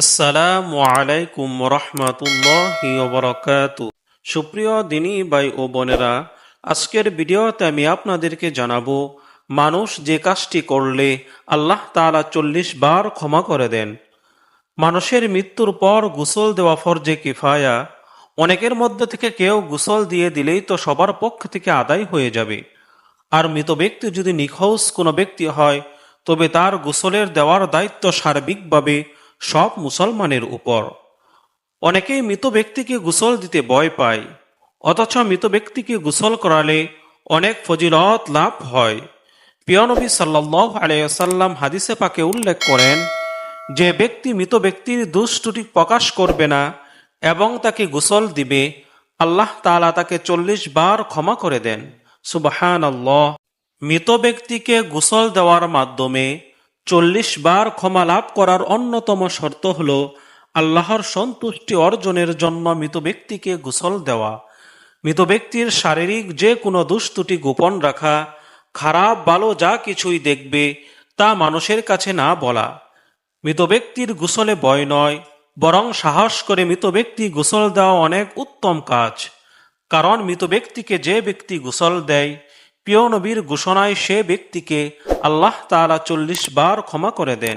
আসসালামু আলাইকুম রহমতুল্লাহি ওবরাকাত। সুপ্রিয় দিনী ভাই ও বোনেরা, আজকের ভিডিওতে আমি আপনাদেরকে জানাব, মানুষ যে কাজটি করলে আল্লাহ তাআলা চল্লিশ বার ক্ষমা করে দেন। মানুষের মৃত্যুর পর গোসল দেওয়া ফরজে কিফায়া, অনেকের মধ্যে থেকে কেউ গোসল দিয়ে দিলেই তো সবার পক্ষ থেকে আদায় হয়ে যাবে। আর মৃত ব্যক্তি যদি নিখোঁজ কোনো ব্যক্তি হয়, তবে তার গোসলের দেওয়ার দায়িত্ব সার্বিকভাবে সব মুসলমানের উপর। অনেকেই মৃত ব্যক্তিকে গোসল দিতে ভয় পায়, অথচ মৃত ব্যক্তিকে গোসল করালে অনেক ফজিলত লাভ হয়। পিয়নবী সাল্লাহ আলাইসাল্লাম হাদিসে পাকে উল্লেখ করেন, যে ব্যক্তি মৃত ব্যক্তির দুষ্টুটি প্রকাশ করবে না এবং তাকে গোসল দিবে, আল্লাহ তাআলা তাকে চল্লিশ বার ক্ষমা করে দেন। সুবাহান মৃত ব্যক্তিকে গোসল দেওয়ার মাধ্যমে চল্লিশ বার ক্ষমা লাভ করার অন্যতম শর্ত হল আল্লাহর সন্তুষ্টি অর্জনের জন্য মৃত ব্যক্তিকে গোসল দেওয়া। মৃত ব্যক্তির শারীরিক যে কোনো দুষ্টুটি গোপন রাখা, খারাপ, ভালো যা কিছুই দেখবে, তা মানুষের কাছে না বলা। মৃত ব্যক্তির গোসলে ভয় নয়, বরং সাহস করে মৃত ব্যক্তি গোসল দেওয়া অনেক উত্তম কাজ। কারণ মৃত ব্যক্তিকে যে ব্যক্তি গোসল দেয় প্রিয় নবীর ঘোষণায় সে ব্যক্তিকে আল্লাহ তাআলা চল্লিশ বার ক্ষমা করে দেন।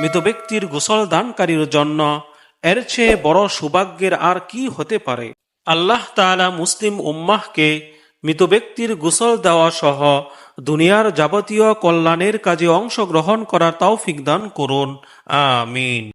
মৃত ব্যক্তির গোসল দানকারীর জন্য এর চেয়ে বড় সৌভাগ্যের আর কি হতে পারে? আল্লাহ তাআলা মুসলিম উম্মাহকে মৃত ব্যক্তির গোসল দেওয়া সহ দুনিয়ার যাবতীয় কল্যাণের কাজে অংশগ্রহণ করার তৌফিক দান করুন। আমিন।